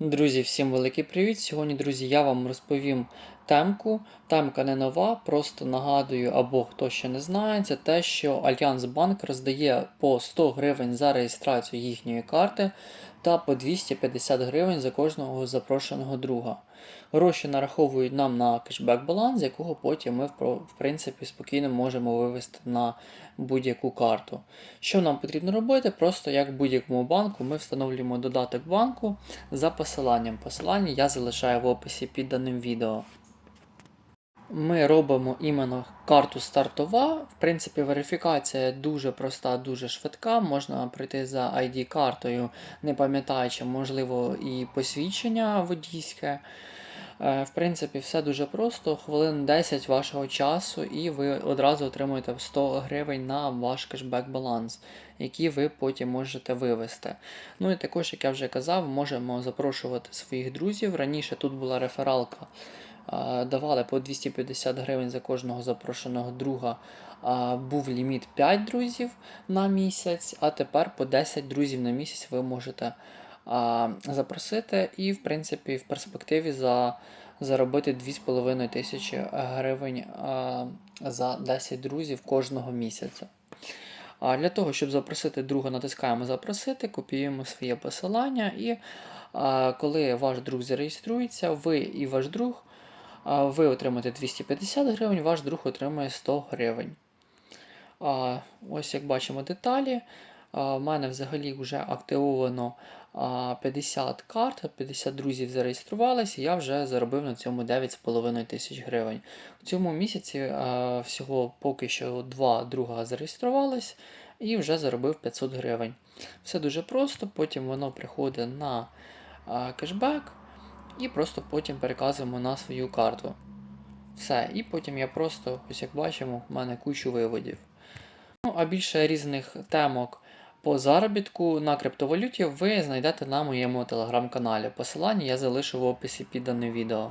Друзі, всім великий привіт! Сьогодні, друзі, я вам розповім темку. Темка не нова, просто нагадую, або хто ще не знає, це те, що Альянс Банк роздає по 100 гривень за реєстрацію їхньої карти та по 250 гривень за кожного запрошеного друга. Гроші нараховують нам на кешбек баланс, якого потім ми в принципі спокійно можемо вивести на будь-яку карту. Що нам потрібно робити? Просто як будь-якому банку, ми встановлюємо додаток банку за посиланням. Посилання я залишаю в описі під даним відео. Ми робимо іменно карту стартова. В принципі, верифікація дуже проста, дуже швидка. Можна прийти за ID-картою, не пам'ятаючи, можливо, і посвідчення водійське. Е, В принципі, все дуже просто. Хвилин 10 вашого часу, і ви одразу отримуєте 100 гривень на ваш кешбек баланс, який ви потім можете вивести. Ну і також, як я вже казав, можемо запрошувати своїх друзів. Раніше тут була рефералка. Давали по 250 гривень за кожного запрошеного друга. Був ліміт 5 друзів на місяць, а тепер по 10 друзів на місяць ви можете запросити і, в принципі, в перспективі за, заробити 2,5 тисячі гривень за 10 друзів кожного місяця. А для того, щоб запросити друга, натискаємо Запросити, копіюємо своє посилання, і коли ваш друг зареєструється, ви і ваш друг ви отримаєте 250 гривень, ваш друг отримує 100 гривень. Ось як бачимо деталі. У мене взагалі вже активовано 50 карт, 50 друзів зареєструвалися, і я вже заробив на цьому 9,5 тисяч гривень. У цьому місяці всього поки що два друга зареєструвались і вже заробив 500 гривень. Все дуже просто, потім воно приходить на кешбек і просто потім переказуємо на свою карту. Все, і потім я просто, ось як бачимо, в мене кучу виводів. Ну, а більше різних темок по заробітку на криптовалюті ви знайдете на моєму телеграм-каналі. Посилання я залишу в описі під даним відео.